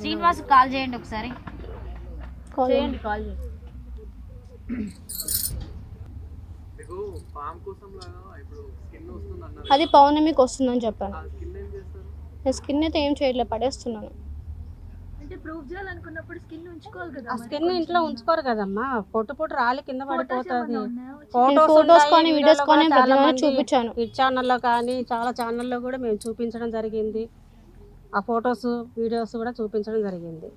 Srinivas call చేయండి ఒకసారి. చేయండి కాల్ చేయండి. మీకు ఫామ్ కోసం లాగా ఇప్పుడు స్కిన్ వస్తుంది అన్నారు అది పౌర్ణమికి వస్తుందని చెప్పాను. స్కిన్ ఏం చేస్తారు? నేను స్కిన్ అయితే ఏం చేయట్లేదు పడేస్తున్నాను. స్కిన్ ఉంచుకోవాలి కదా ఆ స్కిన్ ఇంట్లో ఉంచుకోరు కదమ్మా. పొట్టు పొట్టు రాలి కింద పడిపోతుంది. ఫోటోస్ కానీ వీడియోస్ కానీ చూపించాను. ఈ ఛానల్లో కానీ చాలా ఛానల్లో కూడా మేము చూపించడం జరిగింది. ఆ ఫొటోస్ వీడియోస్ కూడా చూపించడం జరిగింది.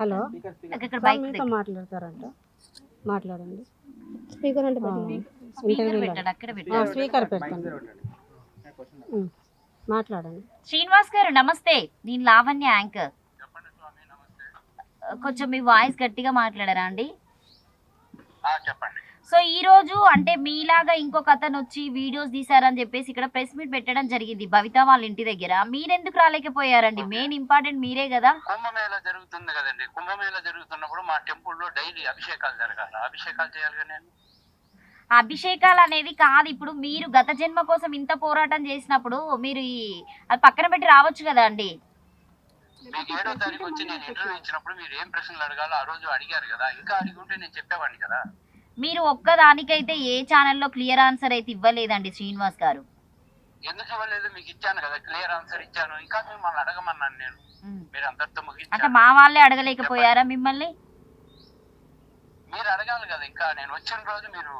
హలో? మీతో మాట్లాడతారంట. మాట్లాడండి. స్పీకర్ అంటే. స్పీకర్ పెట్టండి అక్కడ పెట్టండి. ఆ, స్పీకర్ పెడతాను. మాట్లాడండి. శ్రీనివాస్ గారు నమస్తే. నేను లావణ్య యాంకర్. కొంచెం మీ వాయిస్ గట్టిగా మాట్లాడారా అండి? చెప్పండి. సో ఈ రోజు అంటే మీలాగా ఇంకొక అతను వచ్చి వీడియోస్ తీసారని చెప్పేసి ఇక్కడ ప్రెస్ మీట్ పెట్టడం జరిగింది. భవిత వాళ్ళ ఇంటి దగ్గర. మీరెందుకు రాలేకపోయారండి? మెయిన్ ఇంపార్టెంట్ మీరే కదా. కుంభమేళ జరుగుతుంది కదండి. కుంభమేళ జరుగుతున్నప్పుడు మా టెంపుల్లో డైలీ అభిషేకాలు జరగాలి. అభిషేకాలు చేయాలిగా నేను? అభిషేకాలు అనేది కాదు. ఇప్పుడు మీరు గత జన్మ కోసం ఇంత పోరాటం చేసినప్పుడు మీరు ఈ అది పక్కన పెట్టి రావచ్చు కదా అండి? మీకు ఏడో తారీఖు వచ్చి నేను ఇంటర్వ్యూ ఇచ్చినప్పుడు మీరు ఏం ప్రశ్నలు అడగాలో ఆ రోజు అడిగారు కదా. ఇంకా అడిగి ఉంటే నేను చెప్పేవాడిని కదా. మీరు ఒక్కదానికైతే ఏ ఛానల్లో క్లియర్ ఆన్సర్ అయితే ఇవ్వలేదండి శ్రీనివాస్ గారు. ఎందుకు ఇవ్వలేదు? మీకు ఇచ్చాను కదా క్లియర్ ఆన్సర్ ఇచ్చాను. ఇంకా మిమ్మల్ని అడగమన్నాను నేను. మీరు అందరితో అంటే మా వాళ్ళే అడగలేకపోయారా మిమ్మల్ని? మీరు అడగాలి కదా ఇంకా. నేను వచ్చిన రోజు మీరు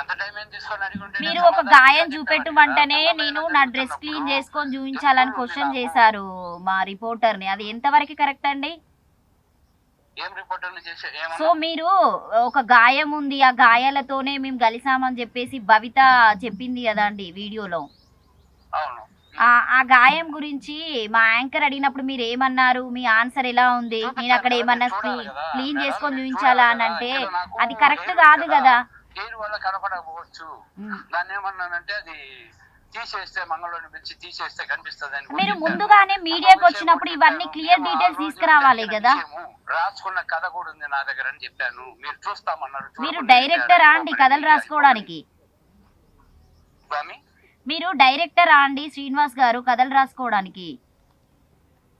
ఎంత టైం ఏం తీసుకొని అడిగి ఉంటే నేను మీరు ఒక గాయం చూపెట్టమంటేనే. నేను నా డ్రెస్ క్లీన్ చేసుకొని చూపించాలని క్వశ్చన్ చేశారు మా రిపోర్టర్ని. అది ఎంతవరకు కరెక్ట్ అండి? సో మీరు ఒక గాయం ఉంది ఆ గాయాలతోనే మేము కలిసామని చెప్పేసి భవిత చెప్పింది కదా అండి వీడియోలో. ఆ గాయం గురించి మా యాంకర్ అడిగినప్పుడు మీరు ఏమన్నారు? మీ ఆన్సర్ ఎలా ఉంది? నేను అక్కడ ఏమన్నా క్లీన్ చేసుకొని చూపించాలా అని అంటే అది కరెక్ట్ కాదు కదా. కనపడకపోవచ్చు. దాన్ని ఏమన్నానంటే అది తీసేస్తే మంగళవారిని పిలిచి తీసేస్తే కనిపిస్తుంది అని మీరు. ముందుగానే మీడియాకి వచ్చినప్పుడు ఇవన్నీ క్లియర్ డీటెయిల్స్ తీసుకురావాలి కదా? రాసుకున్న కథ కూడా ఉంది నా దగ్గర అని చెప్పాను. మీరు చూస్తామన్నారు మీరు డైరెక్టరా అండి. కథలు రాసుకోవడానికి. మీరు డైరెక్టరా అండి శ్రీనివాస్ గారు కథలు రాసుకోవడానికి.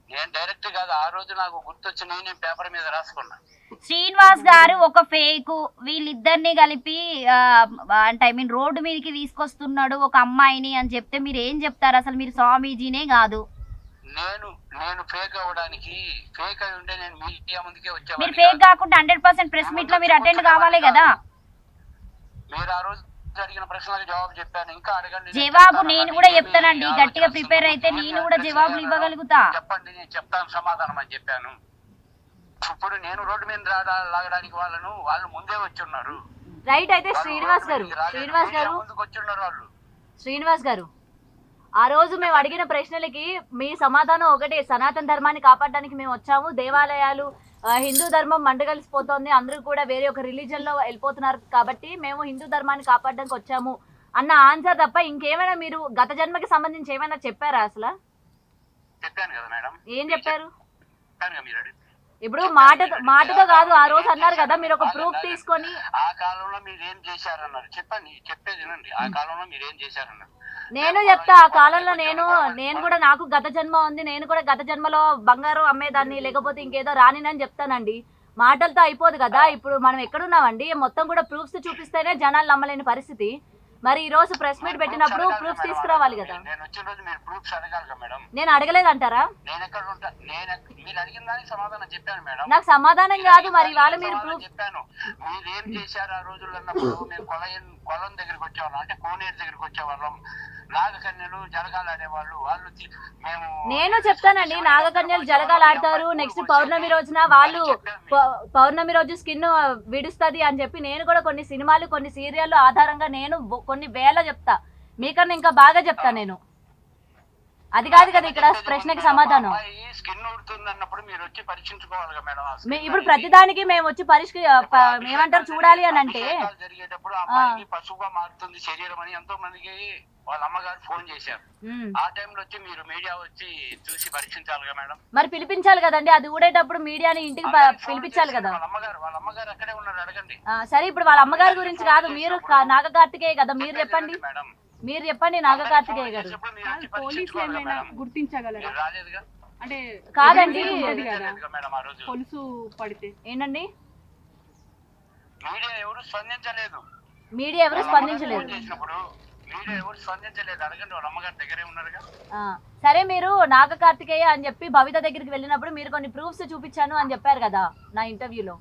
నేను డైరెక్ట్ కాదు ఆ రోజు నాకు గుర్తొచ్చి నేనే పేపర్ మీద రాసుకున్నా. శ్రీనివాస్ గారు ఒక ఫేక్. వీళ్ళిద్దరిని కలిపి అంటే ఐ మీన్ రోడ్డు మీదకి తీసుకొస్తున్నాడు ఒక అమ్మాయిని అని చెప్తే మీరు ఏం చెప్తారు? అసలు మీరు స్వామీజీనే కాదు. నేను నేను ఫేక్ అవ్వడానికి ఫేక్ అయి ఉంటే నేను మీడియా ముందుకే మీరు వచ్చేవాడిని ఫేక్. కాకుండా హండ్రెడ్ పర్సెంట్ ప్రెస్ మీట్లో మీరు అటెండ్ కావాలి కదా. మీరు ఆ రోజు అడిగిన ప్రశ్నలకు జవాబు చెప్పాను. ఇంకా అడగండి నేను జవాబు. నేను కూడా చెప్తానండి. గట్టిగా ప్రిపేర్ అయితే. నేను కూడా జవాబులు ఇవ్వగలుగుతా. చెప్పండి నేను చెప్తాను సమాధానం అని చెప్పాను. ఇప్పుడు నేను రోడ్డు మీద లాగడానికి వాళ్ళను వాళ్ళు ముందే వచ్చి ఉన్నారు రైట్ అయితే శ్రీనివాస్ గారు. శ్రీనివాస్ గారు ముందుకు వాళ్ళు. శ్రీనివాస్ గారు ఆ రోజు మేము అడిగిన ప్రశ్నలకి మీ సమాధానం ఒకటే సనాతన ధర్మాన్ని కాపాడడానికి మేము వచ్చాము దేవాలయాలు హిందూ ధర్మం మండగలిసిపోతోంది అందరూ కూడా వేరే ఒక రిలీజన్లో వెళ్ళిపోతున్నారు కాబట్టి మేము హిందూ ధర్మాన్ని కాపాడడానికి వచ్చాము అన్న ఆన్సర్ తప్ప ఇంకేమైనా మీరు గత జన్మకి సంబంధించి ఏమైనా చెప్పారా అసలు? చెప్పాను కదా మేడం. ఏం చెప్పారు? ఇప్పుడు మాట మాటతో కాదు ఆ రోజు అన్నారు కదా మీరు ఒక ప్రూఫ్ తీసుకొని ఆ కాలంలో మీరు ఏం చేశారన్నారు? చెప్పండి చెప్పేది వినండి. ఆ కాలంలో మీరు ఏం చేశారన్నారు? నేను చెప్తా ఆ కాలంలో నేను నేను కూడా నాకు గత జన్మ ఉంది నేను కూడా గత జన్మలో బంగారం అమ్మేదాన్ని లేకపోతే ఇంకేదో రానినని చెప్తానండి. మాటలతో అయిపోదు కదా ఇప్పుడు మనం ఎక్కడున్నామండి? మొత్తం కూడా ప్రూఫ్స్ చూపిస్తేనే జనాలు నమ్మలేని పరిస్థితి. మరి ఈ రోజు ప్రెస్ మీట్ పెట్టినప్పుడు ప్రూఫ్స్ తీసుకురావాలి కదా. నేను వచ్చిన రోజు మీరు ప్రూఫ్స్ అడగాలి కదా మేడం. నేను అడగలేదంటారా నేను ఎక్కడ ఉంటా? నేను మీరు అడిగిన దానికి సమాధానం చెప్పాను మేడం. నాకు సమాధానం కాదు మరి ఇవాళ మీరు ప్రూఫ్ చెప్పాను. మీరు ఏం చేశారు ఆ రోజుల్లో అన్నప్పుడు? మేము కొలయం కొలం దగ్గరికి వచ్చేవాళ్ళం. అంటే కోనేరు దగ్గరికి వచ్చేవాళ్ళం. నాగకన్యలు జలగాలు ఆడేవాళ్ళు వాళ్ళు మేము నేను చెప్తానండి నాగకన్యలు జలగాలు ఆడతారు నెక్స్ట్ పౌర్ణమి రోజున వాళ్ళు పౌర్ణమి రోజు స్కిన్ విడుస్తుంది అని చెప్పి నేను కూడా కొన్ని సినిమాలు కొన్ని సీరియల్ ఆధారంగా నేను కొన్ని వేల చెప్తా. మీకన్నా ఇంకా బాగా చెప్తా నేను. అది కాదు కదా ఇక్కడ ప్రశ్నకి సమాధానం. స్కిన్ ఉడుతుంది అన్నప్పుడు మీరు వచ్చి పరీక్షించుకోవాలి కదా మేడం ఆ skin మే- ఇప్పుడు అనేది. ప్రతిదానికి మేము వచ్చి పరిష్క ప- ఏమంటారు చూడాలి అని అంటే జరిగేటప్పుడు ఆ అమ్మాయికి పశువుగా మారుతుంది శరీరం అని ఎంతో మందికి వాళ్ళ అమ్మగారు ఫోన్ చేశారు. ఉమ్. ఆ టైంలో వచ్చి మీరు మీడియా వచ్చి చూసి పరీక్షించాలి కదా మేడం. మరి పిలిపించాలి కదండి అది ఊడేటప్పుడు మీడియాని ఇంటికి ప- అమ్మాయి ఫోన్ పిలిపించాలి చేసి కదా. వాళ్ళ అమ్మగారు. వాళ్ళ అమ్మగారు అక్కడే ఉన్నారు అడగండి. ఆ, సరే ఇప్పుడు వాళ్ళ అమ్మగారి గురించి కాదు మీరు కా- నాగ కార్తికేయ కదా మీరు చెప్పండి. మేడం. మీరు చెప్పండి నాగ కార్తికేయ గారు. పోలీసులు ఏమైనా. గుర్తించగలరా? అంటే కాదండి. పొలుసు పడితే. ఏంటండి? మీడియా ఎవరు స్పందించలేదు. మీడియా ఎవరు సరే మీరు నాగ కార్తికేయ అని చెప్పి భవిత దగ్గరికి వెళ్ళినప్పుడు మీరు కొన్ని ప్రూఫ్స్ చూపించాను అని చెప్పారు కదా నా ఇంటర్వ్యూలో.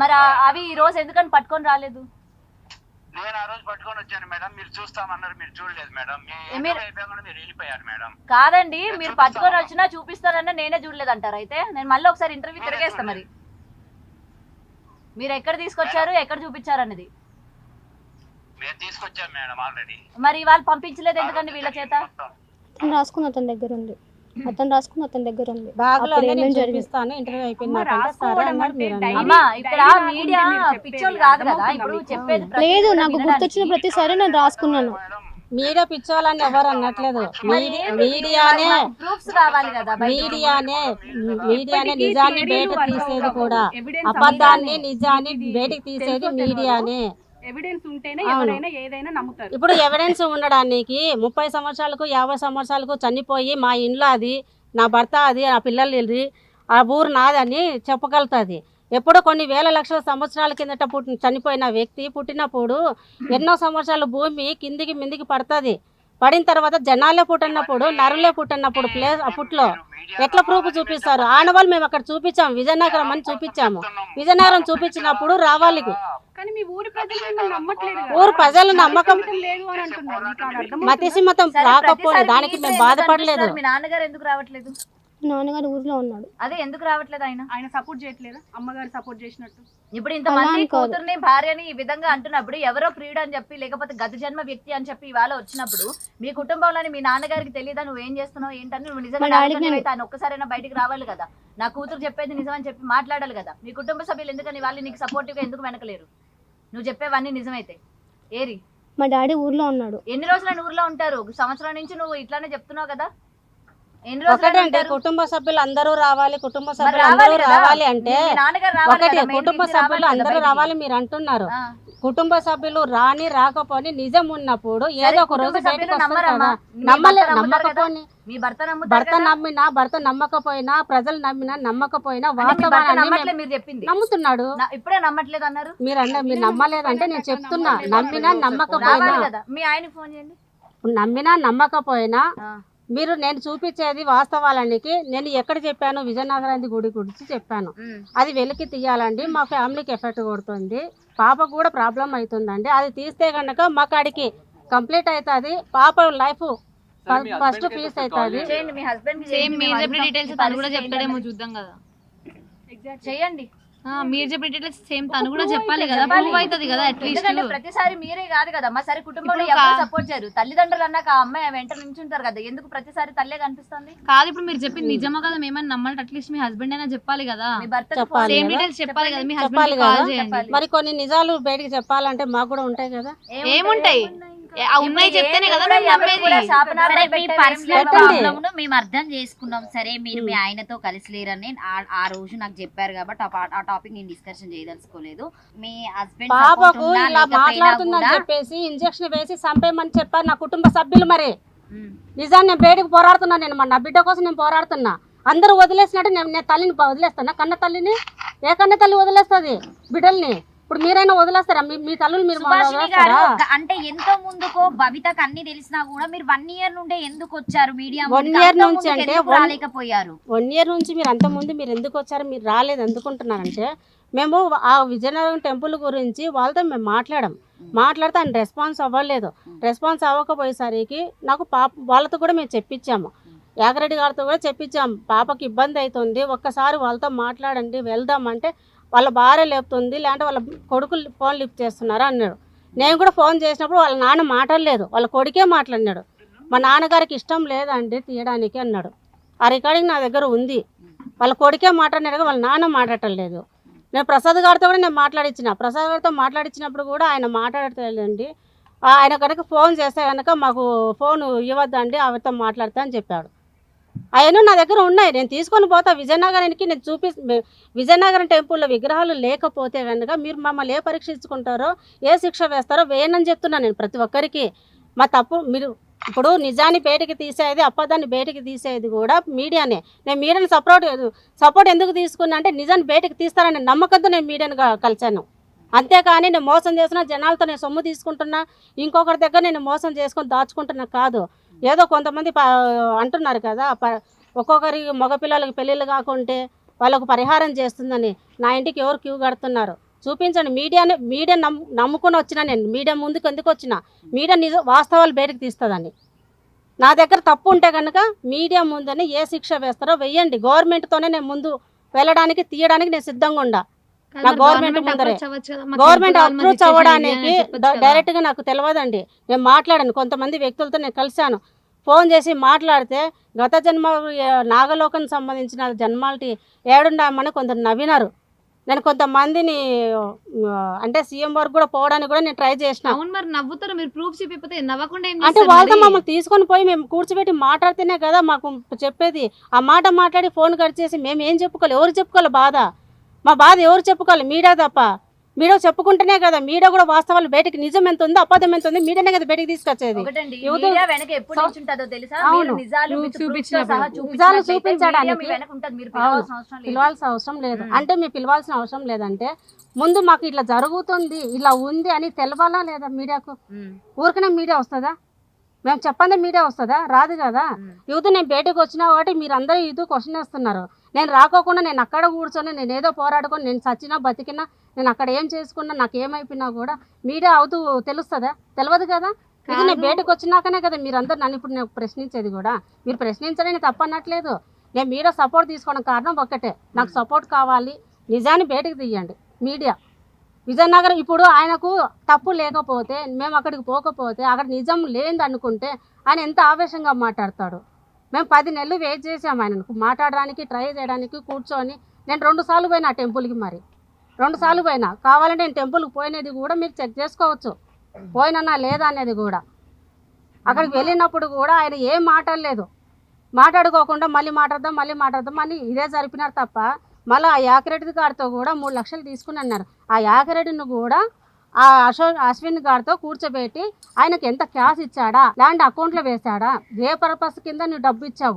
మరి అవి ఈ రోజు ఎందుకని పట్టుకొని రాలేదు? నేను ఆ రోజు పట్టుకొని వచ్చాను మేడం. మీరు చూస్తామన్నారు మీరు చూడలేదు మేడం. మీరు- వెళ్ళిపోయారు మేడం. కాదండి మీరు పట్టుకొని వచ్చినా చూపిస్తారన్నా నేనే చూడలేదు అంటారు అయితే. నేను మళ్ళీ ఒకసారి ఇంటర్వ్యూ తిరిగేస్తా మరి. మీరు ఎక్కడ తీసుకొచ్చారు ఎక్కడ చూపించారు అన్నది మేము తీసుకొచ్చాం మేడం ఆల్రెడీ. మరి వాళ్ళు పంపించలేదు ఎందుకండి వీళ్ళ చేత? అతను రాసుకుని అతని దగ్గర ఉంది. అతను రాసుకుని అతని దగ్గర ఉంది లేదు నాకు. గుర్తొచ్చిన ప్రతిసారి నేను రాసుకున్నాను మేడం మీడియా పిచ్చోళ్ళని ఎవరు అనట్లేదు మీడియా మీడియానే ప్రూఫ్స్ కావాలి కదా బయటికి. మీడియానే మీడియానే నిజాన్ని బయటకు తీసేది. కూడా అబద్ధాన్ని. నిజాన్ని బయటకు తీసేది. మీడియానే ఎవిడెన్స్ ఉంటేనే. ఎవరైనా ఏదైనా నమ్ముతారు. ఇప్పుడు ఎవిడెన్స్ ఉండడానికి ముప్పై సంవత్సరాలకు యాభై సంవత్సరాలకు చనిపోయి మా ఇంట్లో అది నా భర్త అది నా పిల్లలు ఇది ఆ ఊరు నాదని చెప్పగలుగుతుంది. ఎప్పుడో కొన్ని వేల లక్షల సంవత్సరాల కిందట పుట్టి చనిపోయిన వ్యక్తి పుట్టినప్పుడు ఎన్నో సంవత్సరాల భూమి కిందికి మిందికి పడుతుంది. పడిన తర్వాత జనాలే పుట్టినప్పుడు నరులే పుట్టినప్పుడు ప్లేస్ అప్పట్లో ఎట్లా ప్రూఫ్ చూపిస్తారు ఆనవాళ్ళు మేము అక్కడ చూపించాము విజయనగరం అని చూపించాము విజయనగరం చూపించినప్పుడు రావాలి కానీ మీ ఊరి ప్రజలు మిమ్మల్ని నమ్మట్లేదు కదా. ఊరు ప్రజలు నమ్మకం నమ్మకం లేదు అని అంటున్నారు మీకు అది అర్థమవుతుందా? మతిసిమతం సరే, రాకపోతే ప్రతిసారి దానికి మేము బాధపడలేదు? మీ నాన్నగారు ఎందుకు రావట్లేదు నాన్నగారు ఊర్లో ఉన్నాడు. అదే ఎందుకు రావట్లేదు ఆయన? ఆయన సపోర్ట్ చేయట్లేదా? అమ్మగారు సపోర్ట్ చేసినట్టు. ఇప్పుడు ఇంతమంది అని కాదు. కూతుర్ని భార్యని ఈ విధంగా అంటున్నప్పుడు ఎవరో ప్రియుడు అని చెప్పి లేకపోతే గత జన్మ వ్యక్తి అని చెప్పి ఇవాళ వచ్చినప్పుడు మీ కుటుంబంలోని మీ నాన్నగారికి తెలియదా నువ్వు ఏం చేస్తున్నావు? ఏంటని నువ్వు నిజంగా ఆయన ఒక్కసారైనా బయటికి రావాలి కదా. నా కూతురు చెప్పేది నిజం అని చెప్పి మాట్లాడాలి కదా. మీ కుటుంబ సభ్యులు ఎందుకని వాళ్ళు నీకు సపోర్టివ్గా ఎందుకు వెనకలేరు? నువ్వు చెప్పేవన్నీ నిజమైతే. ఏరి. మా డాడీ ఊర్లో ఉన్నాడు. ఎన్ని రోజులు ఆయన ఊర్లో ఉంటారు? సంవత్సరం నుంచి నువ్వు ఇట్లానే చెప్తున్నావు కదా? ఆయన ఉంటారు? కుటుంబ సభ్యులు అందరూ రావాలి కుటుంబ సభ్యులు అందరూ. రావాలి అంటే ఒకటి కుటుంబ సభ్యులు అందరూ రావాలి మీరు అంటున్నారు. కుటుంబ సభ్యులు రాని రాకపోని నిజం ఉన్నప్పుడు ఏదో ఒక రోజు బయటకు వస్తారు నమ్మలే? నమ్మకపోని మీ భర్త భర్త? నమ్మినా భర్త నమ్మకపోయినా ప్రజలు నమ్మినా నమ్మకపోయినా వాస్తవాన్ని మీరు చెప్పింది. నమ్ముతున్నాడు. ఇప్పుడే నమ్మట్లేదు అన్నారు. మీరు అన్న మీరు నమ్మలేదంటే నేను చెప్తున్నా. నమ్మినా నమ్మకపోయినా. మీ ఆయనకి ఫోన్ చేయండి. నమ్మినా నమ్మకపోయినా. మీరు నేను చూపించేది వాస్తవాలనికి నేను ఎక్కడ చెప్పాను విజయనగరానికి గుడి గురించి చెప్పాను. అది వెలికి తీయాలండి మా ఫ్యామిలీకి ఎఫెక్ట్ కొడుతుంది. పాపకు కూడా ప్రాబ్లం అవుతుందండి. అది తీస్తే కనుక మా కాడికి కంప్లీట్ అవుతుంది. పాప లైఫ్ ఫస్ట్ పీస్ అవుతుంది. చేయండి. మీ హస్బెండ్ సేమ్ మీరు చెప్పిన డీటెయిల్స్ తను కూడా చెప్తాడేమో చూద్దాం కదా. చేయండి. ఆ, మీరు చెప్పిన డీటెయిల్స్ సేమ్ తను కూడా చెప్పాలి కదా ప్రూవ్ అవుతుంది కదా అట్లీస్ట్ ప్రతిసారి మీరే కాదు కదా మా సరే కుటుంబంలో ఎవరు సపోర్ట్ చేయరు. తల్లిదండ్రులు అన్నాక ఆ అమ్మాయి వెంట నించుంటారు కదా ఎందుకు ప్రతిసారి తల్లే కనిపిస్తుంది? కాదు ఇప్పుడు మీరు చెప్పింది నిజమా కదా మేమని నమ్మాలి అట్లీస్ట్ మీ హస్బెండ్ అయినా చెప్పాలి కదా. మీ భర్త చెప్పాలి సేమ్ కదా. డీటెయిల్స్ చెప్పాలి కదా. మీ హస్బెండ్. మరి కొన్ని నిజాలు బయటికి చెప్పాలంటే మాకు కూడా ఉంటాయి కదా. ఏముంటాయి? ఉన్నాయి చెప్తేనే కదా మేము నమ్మేది మేము అర్థం చేసుకున్నాం. సరే మీరు మీ ఆయనతో కలిసి లేరని ఆ- ఆ రోజు నాకు చెప్పారు కాబట్టి ఆ టాపిక్ నేను డిస్కషన్ చేయదలుచుకోలేదు. మీ హస్బెండ్ పాపకు ఇలా మాట్లాడుతుందని చెప్పేసి ఇంజక్షన్ వేసి చంపేయమని చెప్పారు నా కుటుంబ సభ్యులు మరి. నిజాన్ని నేను బయటకు పోరాడుతున్నా నేను మా నా బిడ్డ కోసం నేను పోరాడుతున్నా. అందరూ వదిలేసినట్టు నేను నేను తల్లిని వదిలేస్తానా కన్న తల్లిని? ఏ కన్న తల్లి వదిలేస్తుంది బిడ్డల్ని? ఇప్పుడు మీరైనా వదిలేస్తారా? మీ తల్లులు మీరు అంటే ఎంతో ముందుకో భవితకు అన్ని తెలిసినా కూడా మీరు వన్ ఇయర్ నుండే ఎందుకు వచ్చారు మీడియా One year నుంచి అంటే రాలేకపోయారు? వన్ ఇయర్ నుంచి మీరు అంత ముందు మీరు ఎందుకు వచ్చారు? మీరు రాలేదు ఎందుకుంటున్నారంటే మేము ఆ విజయనగరం టెంపుల్ గురించి వాళ్ళతో మేము మాట్లాడాం. మాట్లాడితే ఆయన రెస్పాన్స్ అవ్వలేదు. రెస్పాన్స్ అవ్వకపోయేసరికి నాకు పాప వాళ్ళతో కూడా మేము చెప్పించాము యాగరెడ్డి గారితో కూడా చెప్పించాము పాపకి ఇబ్బంది అవుతుంది. ఒక్కసారి వాళ్ళతో మాట్లాడండి వెళ్దామంటే వాళ్ళ భార్య లేపుతుంది లేదంటే వాళ్ళ కొడుకులు ఫోన్ లిఫ్ట్ చేస్తున్నారు అన్నాడు. నేను కూడా ఫోన్ చేసినప్పుడు వాళ్ళ నాన్న మాట్లాడలేదు వాళ్ళ కొడుకే మాట్లాడినాడు. మా నాన్నగారికి ఇష్టం లేదండి తీయడానికి అన్నాడు. ఆ రికార్డింగ్ నా దగ్గర ఉంది. వాళ్ళ కొడుకే మాట్లాడినాడు వాళ్ళ నాన్న మాట్లాడటం లేదు. నేను ప్రసాద్ గారితో కూడా నేను మాట్లాడించిన ప్రసాద్ గారితో మాట్లాడించినప్పుడు కూడా ఆయన మాట్లాడలేదండి ఆయన కనుక ఫోన్ చేస్తే కనుక మాకు ఫోన్ ఇవ్వద్దండి ఆవిడతో మాట్లాడతా అని చెప్పాడు. అవన్నీ నా దగ్గర ఉన్నాయి. నేను తీసుకొని పోతా. విజయనగరానికి నేను చూపి విజయనగరం టెంపుల్లో విగ్రహాలు లేకపోతే కనుక మీరు మమ్మల్ని ఏ పరీక్షించుకుంటారో ఏ శిక్ష వేస్తారో వేయనని చెప్తున్నాను నేను ప్రతి ఒక్కరికి. మా తప్పు మీరు ఇప్పుడు నిజాన్ని బయటకి తీసేది అబద్ధాన్ని బయటకి తీసేది కూడా మీడియానే. నేను మీడియాని సపోర్ట్ సపోర్ట్ ఎందుకు తీసుకున్నా అంటే నిజాన్ని బయటకు తీస్తారనే నమ్మకంతో నేను మీడియాను కలిశాను. అంతేకాని నేను మోసం చేసిన జనాలతో నేను సొమ్ము తీసుకుంటున్నా ఇంకొకరి దగ్గర నేను మోసం చేసుకొని దాచుకుంటున్నా కాదు. ఏదో కొంతమంది అంటున్నారు కదా ప- ఒక్కొక్కరి మగపిల్లలకి పెళ్ళిళ్ళు కాకుంటే వాళ్ళకు పరిహారం చేస్తుందని నా ఇంటికి ఎవరు క్యూ కడుతున్నారు? చూపించండి మీడియాని మీడియా నమ్ము నమ్ముకుని వచ్చిన నేను మీడియా ముందుకు ఎందుకు వచ్చిన మీడియా నిజ వాస్తవాలు బయటకు తీస్తుందని. నా దగ్గర తప్పు ఉంటే కనుక మీడియా ముందని ఏ శిక్ష వేస్తారో వెయ్యండి. గవర్నమెంట్తోనే నేను ముందు వెళ్ళడానికి తీయడానికి నేను సిద్ధంగా ఉండా. నా గవర్నమెంట్ ముందరే. గవర్నమెంట్ అప్రోచ్ అవ్వడానికి డైరెక్ట్గా నాకు తెలియదండి నేను మాట్లాడాను కొంతమంది వ్యక్తులతో నేను కలిశాను. ఫోన్ చేసి మాట్లాడితే గత జన్మ నాగలోకం సంబంధించిన జన్మాలటి ఏడుండామని కొందరు నవ్వినారు. నేను కొంతమందిని అంటే సీఎం వరకు కూడా పోవడానికి కూడా నేను ట్రై చేసిన. అవును మరి నవ్వుతారు మీరు ప్రూఫ్ చూపిపోతే నవ్వకుండా ఏం అంటే వాళ్ళతో? మమ్మల్ని తీసుకొని పోయి మేము కూర్చోబెట్టి మాట్లాడితేనే కదా మాకు చెప్పేది. ఆ మాట మాట్లాడి ఫోన్ కట్ చేసి మేము ఏం చెప్పుకోవాలి ఎవరు చెప్పుకోవాలి బాధ? మా బాధ ఎవరు చెప్పుకోవాలి? మీడియా తప్ప. మీడియా చెప్పుకుంటేనే కదా మీడియా కూడా వాస్తవాలు బయటకి నిజం ఎంత ఉందో అబద్ధం ఎంత ఉంది మీడియానే కదా బయటకి తీసుకొచ్చేది. యువత- నిజాలు చూపించడానికి- మీ పిలవాల్సిన అవసరం లేదు. అంటే మీరు పిలవాల్సిన అవసరం లేదంటే ముందు మాకు ఇట్లా జరుగుతుంది ఇలా ఉంది అని తెలవాలా లేదా మీడియాకు? ఊరికనే మీడియా వస్తుందా? మేము చెప్పండి మీడియా వస్తుందా? రాదు కదా. యూత్ నేను బయటకు వచ్చినా కాబట్టి మీరు అందరూ యూత్ క్వశ్చన్ వేస్తున్నారు. నేను రాకోకుండా నేను అక్కడ కూర్చొని నేను ఏదో పోరాడుకొని నేను చచ్చినా బతికినా నేను అక్కడ ఏం చేసుకున్నా నాకు ఏమైపోయినా కూడా మీడియా అవుతూ తెలుస్తుందా? తెలియదు కదా? ఇది నేను. బయటకు వచ్చినాకనే కదా మీరు అందరు నన్ను ఇప్పుడు నేను ప్రశ్నించేది కూడా. మీరు ప్రశ్నించడని తప్పనట్లేదు. నేను మీడియా సపోర్ట్ తీసుకోవడం కారణం ఒక్కటే. నాకు సపోర్ట్ కావాలి. నిజాన్ని బయటకు తీయండి. మీడియా. విజయనగరం ఇప్పుడు ఆయనకు తప్పు లేకపోతే మేము అక్కడికి పోకపోతే అక్కడ నిజం లేనిది అనుకుంటే ఆయన ఎంత ఆవేశంగా మాట్లాడతాడు? మేము పది నెలలు వెయిట్ చేసాము ఆయనకు మాట్లాడడానికి ట్రై చేయడానికి కూర్చొని. నేను రెండు సార్లు పోయినా టెంపుల్కి మరి. రెండు సార్లు పోయినా. కావాలంటే నేను టెంపుల్కి పోయినది కూడా మీరు చెక్ చేసుకోవచ్చు. పోయినన్నా లేదా అనేది కూడా. అక్కడికి వెళ్ళినప్పుడు కూడా ఆయన ఏం మాట్లాడలేదు. మాట్లాడుకోకుండా మళ్ళీ మాట్లాడదాం మళ్ళీ మాట్లాడదాం అని ఇదే జరిపినారు తప్ప మళ్ళీ ఆ యాకిరెడ్డి గారితో కూడా మూడు లక్షలు తీసుకుని అన్నారు. ఆ యాకరెడ్ను కూడా ఆ అశోక్ అశ్విన్ గారితో కూర్చోబెట్టి ఆయనకి ఎంత క్యాష్ ఇచ్చాడా? ల్యాండ్ అకౌంట్లో వేశాడా? ఏ పర్పస్ కింద నువ్వు డబ్బు ఇచ్చావు?